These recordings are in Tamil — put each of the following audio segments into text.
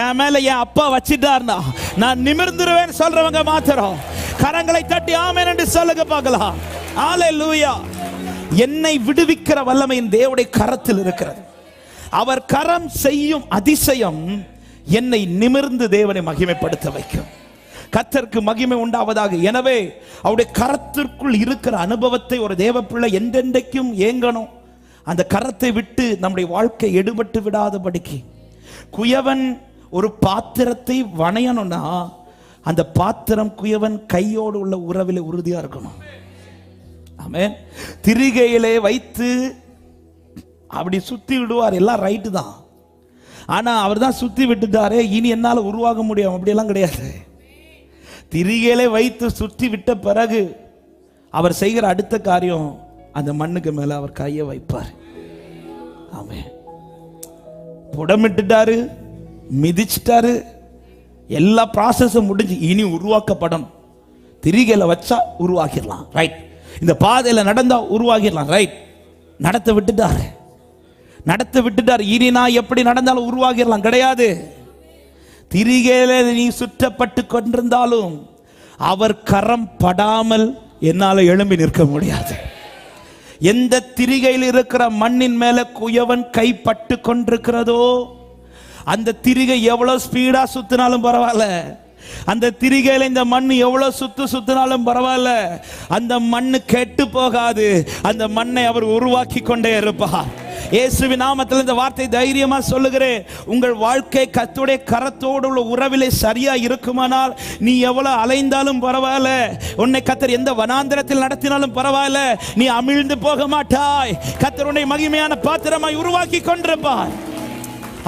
என் மேல என் அப்பா வச்சிட்டார்னா நான் நிமிர்ந்துருவேன் சொல்றவங்க மாத்திரம். கரங்களை தட்டி ஆமேன் என்று சொல்லுங்க பார்க்கலாம். ஆலே லூயா என்னை விடுவிக்கிற வல்லமை என் கரத்தில் இருக்கிறது. அவர் கரம் செய்யும் அதிசயம் என்னை நிமிர்ந்து தேவனை மகிமைப்படுத்த வைக்கும். கத்தருக்கு மகிமை உண்டாவதாக. எனவே அவருடைய கரத்திற்குள் இருக்கிற அனுபவத்தை ஒரு தேவ பிள்ளை என்றென்றைக்கும் ஏங்கணும். அந்த கரத்தை விட்டு நம்முடைய வாழ்க்கை எடுபட்டு விடாதபடிக்கு. குயவன் ஒரு பாத்திரத்தை வணையணும்னா அந்த பாத்திரம் குயவன் கையோடு உள்ள உறவில் உறுதியா இருக்கணும். ஆமே திரிகையிலே வைத்து அப்படி சுத்தி விடுவார். எல்லாம் ரைட்டு தான். ஆனா அவர் தான் சுத்தி விட்டுட்டாரே இனி என்னால உருவாக முடியும்? அப்படியெல்லாம் கிடையாது. திரிகையிலே வைத்து சுற்றி விட்ட பிறகு அவர் செய்கிற அடுத்த காரியம் அந்த மண்ணுக்கு மேல அவர் கையை வைப்பார். ஆமே புடமிட்டுட்டாரு. மிதிச்சிட்டாரு. எல்லா ப்ராசஸும் முடிஞ்சு இனி உருவாக்கப்படணும் திரிகையில் வச்சா உருவாக்கிடலாம் ரைட் இந்த பாதையில் நடந்தால் உருவாகிடலாம். ரைட் நடத்த விட்டுட்டாரு. நடத்த விட்டுட்டார். இனி நான் எப்படி நடந்தாலும் உருவாகிடலாம். கிடையாது. திரிகையில் நீ சுற்றப்பட்டு கொண்டிருந்தாலும் அவர் கரம் படாமல் என்னால் எழும்பி நிற்க முடியாது. எந்த திரிகையில் இருக்கிற மண்ணின் மேலே குயவன் கை பட்டு கொண்டிருக்கிறதோ அந்த திரிகை எவ்வளவு ஸ்பீடா சுத்தினாலும் பரவாயில்ல. அந்த திரிகையில இந்த மண் எவ்வளவு சுத்து சுத்தினாலும் பரவாயில்ல. அந்த மண்ணு கெட்டு போகாது. அந்த மண்ணை அவர் உருவாக்கி கொண்டே இருப்பார். இயேசுவின் நாமத்தில் இந்த வார்த்தை தைரியமா சொல்லுகிறேன். உங்கள் வாழ்க்கை கத்துடைய கரத்தோடு உள்ள உறவிலே சரியா இருக்குமானால் நீ எவ்வளவு அலைந்தாலும் பரவாயில்ல. உன்னை கத்தர் எந்த வனாந்திரத்தில் நடத்தினாலும் பரவாயில்ல. நீ அமிழ்ந்து போக மாட்டாய். கத்தர் உன்னை மகிமையான பாத்திரமாய் உருவாக்கி கொண்டிருப்பார்.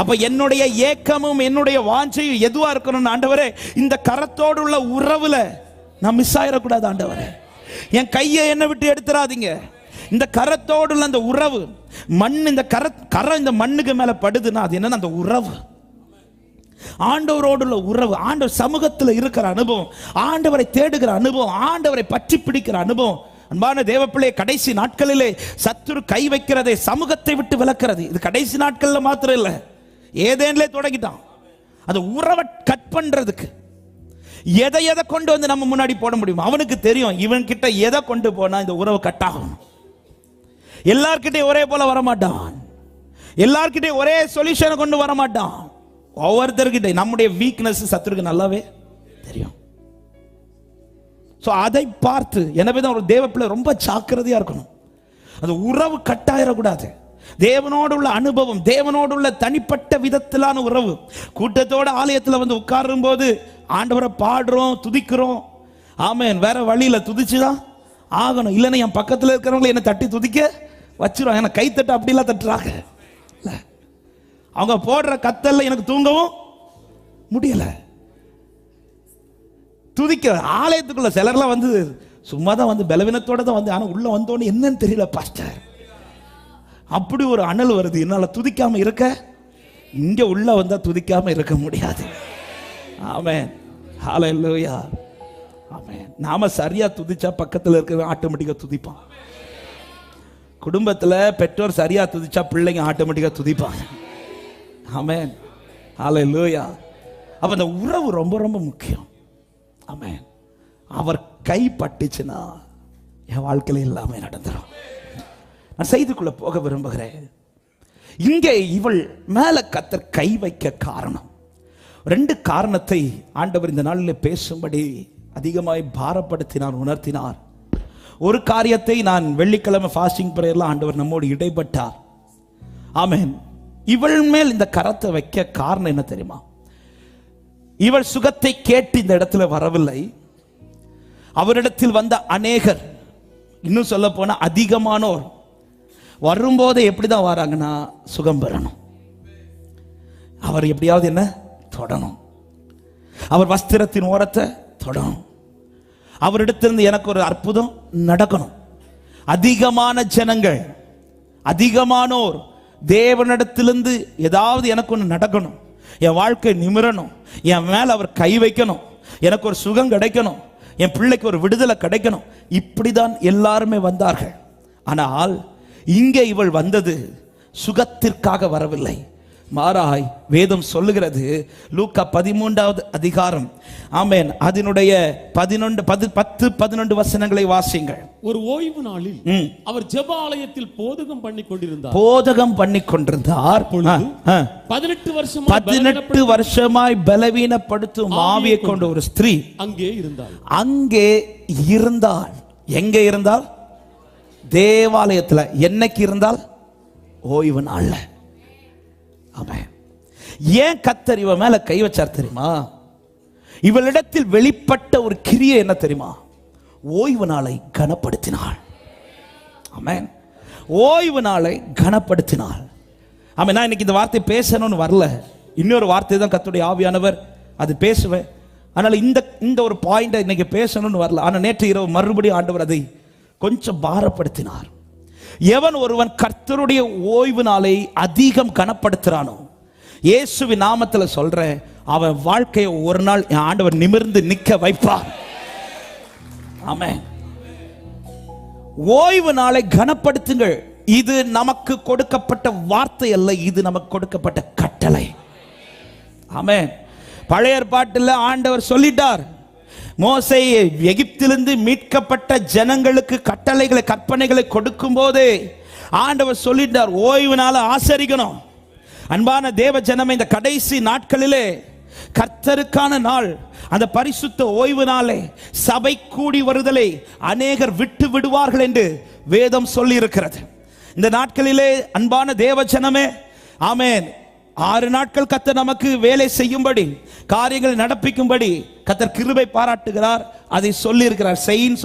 அப்ப என்னுடைய ஏக்கமும் என்னுடைய வாஞ்சையும் எதுவா இருக்கணும் ஆண்டவரே இந்த கரத்தோடு உள்ள உறவுல நான் மிஸ் ஆயிடக்கூடாது ஆண்டவரே. என் கையை என்னை விட்டு எடுத்துடாதீங்க இந்த கரத்தோடு உள்ள அந்த உறவு மண் இந்த கர கரம் இந்த மண்ணுக்கு மேல படுதுன்னா அது என்னன்னா அந்த உறவு. ஆண்டவரோடு உள்ள உறவு ஆண்டவர் சமூகத்தில் இருக்கிற அனுபவம் ஆண்டவரை தேடுகிற அனுபவம் ஆண்டவரை பற்றி பிடிக்கிற அனுபவம். அன்பான தேவப்பிள்ளை கடைசி நாட்களிலே சத்துரு கை வைக்கிறதை சமூகத்தை விட்டு விளக்கிறது இது கடைசி நாட்களில் மாத்திரம் இல்லை. ஏதேன்லே தொடங்கிட்டான். அந்த உறவை கட் பண்றதுக்கு. எதை எதை கொண்டு வந்து நம்ம முன்னாடி போட முடியும் அவனுக்கு தெரியும். இவன் கிட்ட எதை கொண்டு போனா இந்த உறவு கட் ஆகும். எல்லார்கிட்டயும் ஒரே போல வரமாட்டான். எல்லார்கிட்டையும் ஒரே சொல்யூஷனை கொண்டு வர மாட்டான் ஒவ்வொருத்தர்கிட்ட நம்முடைய வீக்னஸ் சத்துருக்கு நல்லாவே தெரியும். ஸோ அதை பார்த்து எனவே தான் ஒரு தேவப்பிள்ளை ரொம்ப ஜாக்கிரதையா இருக்கணும். அந்த உறவு கட்டாயிடக்கூடாது தேவனோடு உள்ள அனுபவம் தேவனோடு உள்ள தனிப்பட்ட விதத்திலான உறவு. கூட்டத்தோட ஆலயத்தில் வந்து உட்காரும் போது ஆண்டவரை பாடுறோம் துதிக்கிறோம். ஆமேன். வேற வழியில துதிச்சுதான் ஆகணும். இல்லைன்னா என் பக்கத்தில் இருக்கிறவங்களை என்ன தட்டி துதிக்க வச்சிரும் ஏன்னா கைத்தட்டு அப்படிலாம் தட்டுறாங்க. இல்லை. அவங்க போடுற கத்தல்ல எனக்கு தூங்கவும் முடியல. துதிக்க ஆலயத்துக்குள்ள சிலர்லாம் வந்து சும்மா தான் வந்து பலவீனத்தோட தான் வந்து ஆனால் உள்ள வந்தோன்னு என்னன்னு தெரியல பாஸ்டர். அப்படி ஒரு அனல் வருது. என்னால் துதிக்காமல் இருக்க? இங்கே உள்ளே வந்தால் துதிக்காமல் இருக்க முடியாது. ஆமென். இல்லையா ஆமேன். நாம சரியாக துதிச்சா பக்கத்தில் இருக்கிறவன் ஆட்டோமேட்டிக்காக துதிப்பான். குடும்பத்தில் பெற்றோர் சரியாக துதிச்சா பிள்ளைங்க ஆட்டோமேட்டிக்காக துதிப்பாங்க. ஆமென். இல்லையா அப்போ அந்த உறவு ரொம்ப ரொம்ப முக்கியம். ஆமேன். அவர் கை பட்டுச்சுன்னா என் வாழ்க்கையில் எல்லாமே நடந்துரும். நான் செய்திக்குள்ள போக விரும்புகிறேன். இங்கே இவள் மேல கத்தர் கை வைக்க காரணம். ரெண்டு காரணத்தை ஆண்டவர் இந்த நாளில் பேசும்படி அதிகமாய் பாரப்படுத்தினார் உணர்த்தினார். ஒரு காரியத்தை நான் வெள்ளிக்கிழமை ஃபாஸ்டிங் பிரேயர்லாம் ஆண்டவர் நம்மோடு இடைப்பட்டார். ஆமேன். இவள் மேல் இந்த கரத்தை வைக்க காரணம் என்ன தெரியுமா? இவள் சுகத்தை கேட்டு இந்த இடத்துல வரவில்லை. அவரிடத்தில் வந்த அநேகர் இன்னும் சொல்ல போனா அதிகமானோர் வரும்போது எப்படி தான் வராங்கன்னா சுகம் பெறணும். அவர் எப்படியாவது என்ன? தொடணும். அவர் வஸ்திரத்தின் ஓரத்தை தொடணும். அவரிடத்திலிருந்து எனக்கு ஒரு அற்புதம் நடக்கணும். அதிகமான ஜனங்கள் அதிகமானோர் தேவனிடத்திலிருந்து ஏதாவது எனக்கு ஒன்று நடக்கணும். என் வாழ்க்கை நிமிரணும். என் மேலே அவர் கை வைக்கணும். எனக்கு ஒரு சுகம் கிடைக்கணும். என் பிள்ளைக்கு ஒரு விடுதலை கிடைக்கணும். இப்படி தான் எல்லாருமே வந்தார்கள். ஆனால் இங்கே இவள் வந்தது சுகத்திற்காக வரவில்லை. மாறாய் வேதம் சொல்லுகிறது லூக்கா பதிமூன்றாவது அதிகாரம். ஆமென். அதனுடைய பதினொன்று பது பத்து பதினொன்று வசனங்களை வாசிங்கள் ஒரு ஓய்வு நாளில். அவர் ஜெப ஆலயத்தில் போதகம் பண்ணி கொண்டிருந்தார். போதகம் பண்ணி கொண்டிருந்தார். பதினெட்டு வருஷமா பதினெட்டு வருஷமாய் பலவீனப்படுத்தும் ஆவியை கொண்ட ஒரு ஸ்திரீ. அங்கே இருந்தார் அங்கே இருந்தால் எங்க இருந்தால் தேவாலயத்தில் என்னைக்கு இருந்தால் ஓய்வு நாள்ல ஆமாம் ஏன் கத்தர் இவன் மேல கை வச்சார் தெரியுமா? இவளிடத்தில் வெளிப்பட்ட ஒரு கிரியை என்ன தெரியுமா? ஓய்வு நாளை கனப்படுத்தினாள். ஆமென். ஓய்வு நாளை கனப்படுத்தினாள். ஆமாம் நான் இன்னைக்கு இந்த வார்த்தை பேசணும்னு வரல. இன்னொரு வார்த்தை தான் கத்துடைய ஆவியானவர் அது பேசுவேன். அதனால் இந்த இந்த ஒரு பாயிண்டை இன்னைக்கு பேசணும்னு வரல. ஆனால் நேற்று இரவு மறுபடியும் ஆண்டவர் அதை கொஞ்சம் பாரப்படுத்தினார். எவன் ஒருவன் கர்த்தருடைய ஓய்வு நாளை அதிகம் கனப்படுத்துறானோ இயேசுவின் நாமத்தில் சொல்றேன் அவன் வாழ்க்கையை ஒரு நாள் என் ஆண்டவர் நிமிர்ந்து நிக்க வைப்பார். ஆமே ஓய்வு நாளை கனப்படுத்துங்கள். இது நமக்கு கொடுக்கப்பட்ட வார்த்தை அல்ல இது நமக்கு கொடுக்கப்பட்ட கட்டளை. ஆமே பழைய பாட்டில் ஆண்டவர் சொல்லிட்டார் மோசை எகிப்திலிருந்து மீட்கப்பட்ட ஜனங்களுக்கு கட்டளைகளை கற்பனைகளை கொடுக்கும் போது ஆண்டவர் சொல்லிட்டார் ஓய்வு ஆசரிக்கணும். அன்பான தேவ ஜனமே இந்த கடைசி நாட்களிலே கர்த்தருக்கான நாள் அந்த பரிசுத்த ஓய்வு நாளே சபை கூடி வருதலை அநேகர் விட்டு விடுவார்கள் என்று வேதம் சொல்லி இருக்கிறது இந்த நாட்களிலே அன்பான தேவ ஜனமே ஆமேன். ஆறு நாட்கள் கத்தர் நமக்கு வேலை செய்யும்படி காரியங்களை நடப்பிக்கும்படி கத்தர் கிருபை பாராட்டுகிறார் அதை சொல்லியிருக்கிறார் செய்யின்னு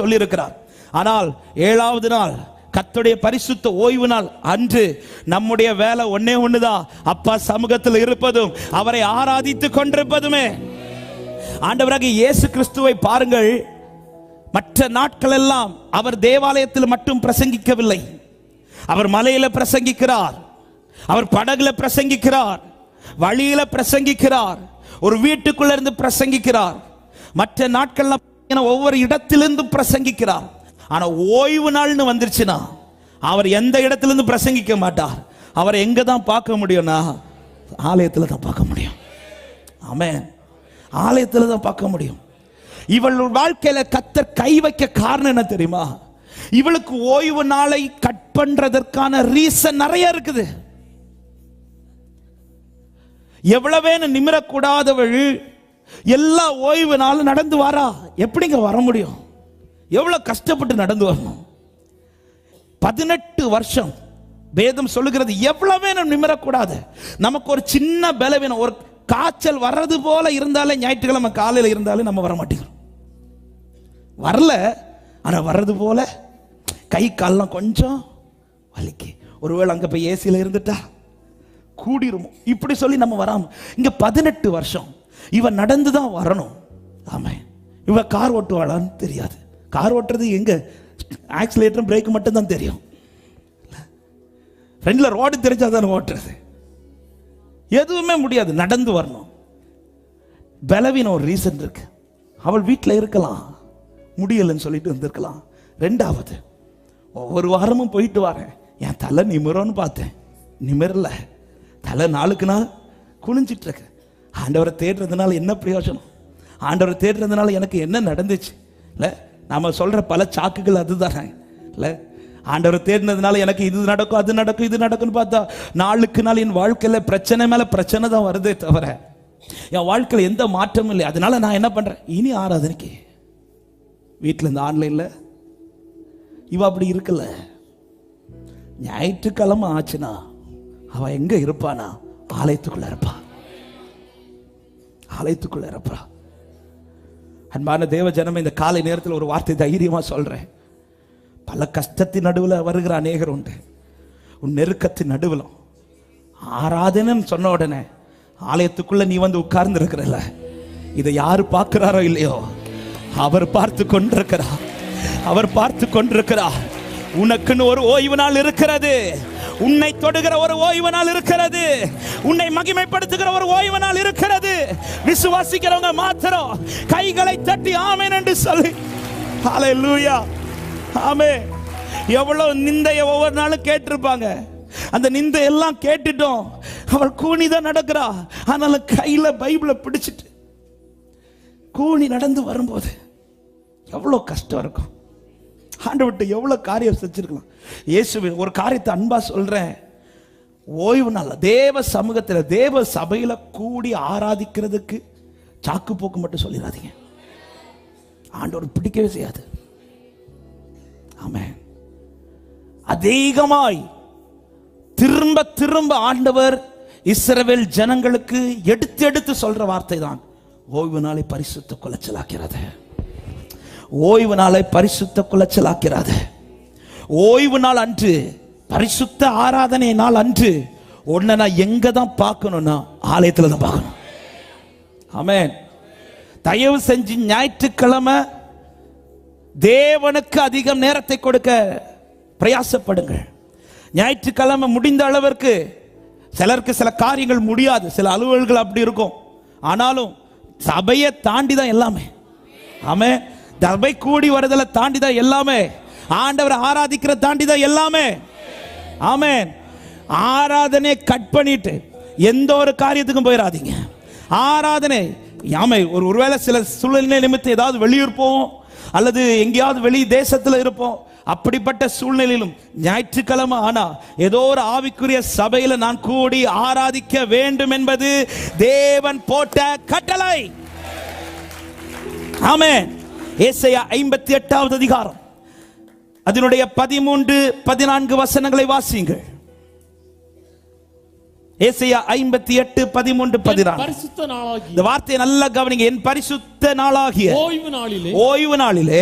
ஆனால் ஏழாவது நாள் கத்துடைய பரிசுத்த ஓய்வு நாள் அன்று நம்முடைய வேலை ஒன்னே ஒண்ணுதான் அப்பா சமூகத்தில் இருப்பதும் அவரை ஆராதித்து கொண்டிருப்பதுமே. ஆண்டவராக இயேசு கிறிஸ்துவை பாருங்கள் மற்ற நாட்கள் எல்லாம் அவர் தேவாலயத்தில் மட்டும் பிரசங்கிக்கவில்லை. அவர் மலையில பிரசங்கிக்கிறார். அவர் படகுல பிரசங்கிக்கிறார் வழியில பிரசங்கிக்கிறார் ஒரு வீட்டுக்குள்ள இருந்து பிரசங்கிக்கிறார். மற்ற நாட்கள்ல பார்த்தீங்கன்னா ஒவ்வொரு இடத்திலிருந்து பிரசங்கிக்கிறார். ஆனா ஓய்வு நாள்னு வந்துருச்சுன்னா அவர் எந்த இடத்திலிருந்து பிரசங்கிக்க மாட்டார். அவர் எங்க தான் பார்க்க முடியும்னா ஆலயத்தில் தான் பார்க்க முடியும். ஆமே ஆலயத்தில் தான் பார்க்க முடியும். இவள் வாழ்க்கையில கத்தர் கை வைக்க காரணம் என்ன தெரியுமா? இவளுக்கு ஓய்வு நாளை கட் பண்றதற்கான ரீசன் நிறைய இருக்குது. எவ்வளவேன்னு நிமிரக்கூடாதவள் எல்லா ஓய்வு நாளும் நடந்து வாரா. எப்படிங்க வர முடியும்? எவ்வளோ கஷ்டப்பட்டு நடந்து வரணும்? பதினெட்டு வருஷம் வேதம் சொல்லுகிறது எவ்வளவே நம்ம நிமிரக்கூடாது. நமக்கு ஒரு சின்ன பலவீனம் ஒரு காய்ச்சல் வர்றது போல இருந்தாலே ஞாயிற்றுக்கிழமை காலையில் இருந்தாலே நம்ம வர மாட்டேங்கிறோம். வரல ஆனால் வர்றது போல கை கால்லாம் கொஞ்சம் வலிக்கு. ஒருவேளை அங்கே போய் ஏசியில் இருந்துட்டா? கூடிருமோ. இப்படி சொல்லி நம்ம வராம இங்கே பதினெட்டு வருஷம். இவன் நடந்து தான் வரணும். ஆமாம் இவன் கார் ஓட்டுவாளான்னு தெரியாது. கார் ஓட்டுறது எங்கே? ஆக்சிலேட்டரும் பிரேக் மட்டும் தான் தெரியும். ஃப்ரெண்டில் ரோடு தெரிஞ்சால் தானே ஓட்டுறது. எதுவுமே முடியாது. நடந்து வரணும். பலவீனம் ஒரு ரீசன் இருக்கு. அவள் வீட்டில் இருக்கலாம். முடியலைன்னு சொல்லிட்டு வந்திருக்கலாம் ரெண்டாவது ஒவ்வொரு வாரமும் போயிட்டு வரேன். என் தலை நிமிரோன்னு பார்த்தேன். நிமிரலை. தலை நாளுக்கு நாள் குனிஞ்சிட்டு ஆண்டவரை தேடுறதுனால என்ன பிரயோஜனம்? ஆண்டவரை தேடுறதுனால எனக்கு என்ன நடந்துச்சு? இல்லை நம்ம சொல்கிற பல சாக்குகள் அதுதானே. இல்லை ஆண்டவரை தேடினதுனால எனக்கு இது நடக்கும் அது நடக்கும் இது நடக்கும்னு பார்த்தா நாளுக்கு நாள் என் வாழ்க்கையில் பிரச்சனை மேலே பிரச்சனை தான் வருதே தவிர என் வாழ்க்கையில் எந்த மாற்றமும் இல்லை. அதனால நான் என்ன பண்ணுறேன் இனி ஆராதனைக்கு. வீட்டில் இந்த ஆன்லைனில் இவ அப்படி இருக்குல்ல ஞாயிற்றுக்கிழமை ஆச்சுன்னா அவன் எங்க இருப்பானா? ஆலயத்துக்குள்ள இருப்பா. ஆலயத்துக்குள்ள இருப்பா. அன்பான தேவ ஜனமே இந்த காலை நேரத்தில் ஒரு வார்த்தை தைரியமா சொல்றேன். பல கஷ்டத்தின் நடுவில் வருகிற அநேகர் உண்டு. உன் நெருக்கத்தின் நடுவில். ஆராதனைன்னு சொன்ன உடனே ஆலயத்துக்குள்ள நீ வந்து உட்கார்ந்து இருக்கிறல்ல இதை யாரு பார்க்கிறாரோ இல்லையோ? அவர் பார்த்து கொண்டிருக்கிறார். அவர் பார்த்து கொண்டிருக்கிறார். உனக்குன்னு ஒரு ஓய்வு நாள் இருக்கிறது. உன்னை தொடுகிற ஒரு ஓய்வு நாள் இருக்கிறது. உன்னை மகிமைப்படுத்துகிற ஒரு ஓய்வு நாள் இருக்கிறது. விசுவாசிக்கிறவங்க மாத்திரம் கைகளை தட்டி ஆமேன் என்று சொல்லி. லூயா ஆமே எவ்வளவு நிந்தைய ஒவ்வொரு நாளும் கேட்டிருப்பாங்க. அந்த நிந்தை எல்லாம் கேட்டுட்டோம். அவள் கூணி தான் நடக்கிறா. ஆனாலும் கையில பைபிளை பிடிச்சிட்டு கூணி நடந்து வரும்போது எவ்வளோ கஷ்டம் இருக்கும். ஆண்டவர்கிட்ட எவ்வளோ காரியம் செஞ்சுருக்கலாம்? இயேசுவின் ஒரு காரியத்தை அன்பாக சொல்கிறேன் ஓய்வு நாள் தேவ சமூகத்தில் தேவ சபையில் கூடி ஆராதிக்கிறதுக்கு சாக்கு போக்கு மட்டும் சொல்லிடாதீங்க. ஆண்டவர் பிடிக்கவே செய்யாது. ஆமென். அதிகமாய் திரும்ப திரும்ப ஆண்டவர் இஸ்ரவேல் ஜனங்களுக்கு எடுத்து எடுத்து சொல்ற வார்த்தை தான் ஓய்வு நாளை பரிசுத்த குலைச்சலாக்கிறது. ஓய்வு நாளை பரிசுத்த குலைச்சலாக்கிறாத ஓய்வு நாள் அன்று பரிசுத்த ஆராதனை நாள் அன்று உன்னை நான் எங்க தான் பார்க்கணும்னா ஆலயத்தில் தான் பார்க்கணும். ஆமேன். தயவு செஞ்சு ஞாயிற்றுக்கிழமை தேவனுக்கு அதிகம் நேரத்தை கொடுக்க பிரயாசப்படுங்கள். ஞாயிற்றுக்கிழமை முடிந்த அளவிற்கு சிலருக்கு சில காரியங்கள் முடியாது. சில அலுவல்கள் அப்படி இருக்கும். ஆனாலும் சபையை தாண்டி தான் எல்லாமே. ஆமே தபை கூடி வருதலை தாண்டி தான் எல்லாமே. ஆண்டவரை ஆராதிக்கிற தாண்டி தான் எல்லாமே. ஆமேன். ஆராதனை கட் பண்ணிட்டு எந்த ஒரு காரியத்துக்கும் போயிடாதீங்க ஆராதனை ஆமை ஒரு ஒருவேளை சில சூழ்நிலை நிமித்தம் ஏதாவது வெளியூர் போவோம் அல்லது எங்கேயாவது வெளி தேசத்தில் இருப்போம். அப்படிப்பட்ட சூழ்நிலையிலும் ஞாயிற்றுக்கிழமை ஆனா ஏதோ ஒரு ஆவிக்குரிய சபையில நான் கூடி ஆராதிக்க வேண்டும் என்பது தேவன் போட்ட கட்டளை. ஆமேன். ஏசையா ஐம்பத்தி எட்டாவது அதிகாரம். அதனுடைய பதிமூன்று பதினான்கு வசனங்களை வாசியுங்கள். ஏசாயா ஐம்பத்தி எட்டு பதிமூன்று பரிசுத்த நாளாகி இந்த வார்த்தையை நல்லா கவனிங்க. என் பரிசுத்த நாளாகிய ஓய்வு நாளிலே ஓய்வு நாளிலே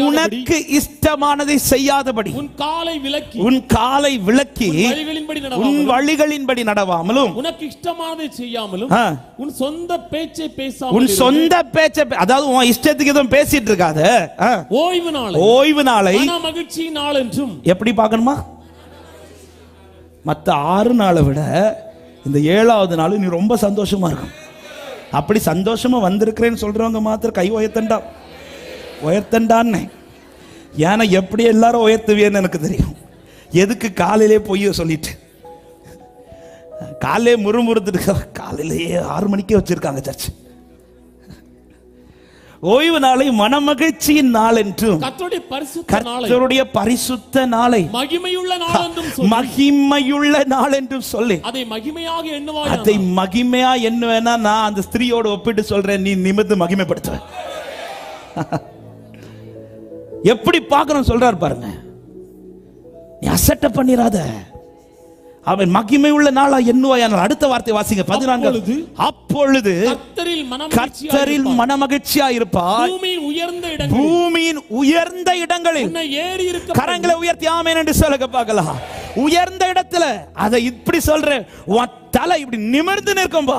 உனக்கு இஷ்டமானதை செய்யாதபடி உன் காலை விலக்கி உன் காலை விளக்கி வழிகளின்படி உன் வழிகளின்படி நடவாமலும் உனக்கு இஷ்டமானதை செய்யாமலும். உன் சொந்த பேச்சை உன் பேசாமல் சொந்த பேச்ச அதாவது உன் இஷ்டத்துக்கு எதுவும் பேசிட்டு இருக்காத. ஓய்வு நாளை ஓய்வு நாளை மகிழ்ச்சி நாள் என்றும் எப்படி பார்க்கணுமா? மற்ற ஆறு நாளை விட இந்த ஏழாவது நாள் நீ ரொம்ப சந்தோஷமா இருக்கும். அப்படி சந்தோஷமா வந்திருக்கிறேன்னு சொல்றவங்க மாத்திரம் கை உயர்த்தண்டா. உயர்த்தண்டான்னு. ஏன்னா எப்படி எல்லாரும் உயர்த்துவியன்னு எனக்கு தெரியும். எதுக்கு காலையிலே பொய்ய சொல்லிட்டு. காலையிலே முறுமுறுத்துட்டு காலையிலேயே ஆறு மணிக்கே வச்சிருக்காங்க சர்ச்சு ஓய்வு நாளை மனமகிழ்ச்சியின் நாள் என்றும் கர்த்தருடைய பரிசுத்த நாளை கர்த்தருடைய பரிசுத்த நாளை மகிமையுள்ள நாள் என்றும் சொல்லி மகிமையுள்ள நாள் என்று சொல்லி அதை மகிமையாக அதை எண்ணுவாய் மகிமையா என்னவேனா நான் அந்த ஸ்திரீயோட ஒப்பிட்டு சொல்றேன் நீ நிமிர்ந்து மகிமைப்படுத்துவ. எப்படி பார்க்கணும் சொல்றாரு பாருங்க. நீ அசட்ட பண்ணிராத. அவன் மகிமை உள்ள நாளா எண்ணுவாயானால் அடுத்த வார்த்தை வாசிங்க பதினான்கு. அப்பொழுது கர்த்தரில் மனம் கர்த்தரில் மனமகிழ்ச்சியா இருப்பாய். பூமியின் உயர்ந்த இடங்கள் பூமியின் உயர்ந்த இடங்களில். கரங்களை உயர்த்தி ஆமேன் என்று சொல்லுங்க பார்க்கலாம். உயர்ந்த இடத்துல அதை இப்படி சொல்றேன். உன் தலை இப்படி நிமிர்ந்து நிற்கும்பா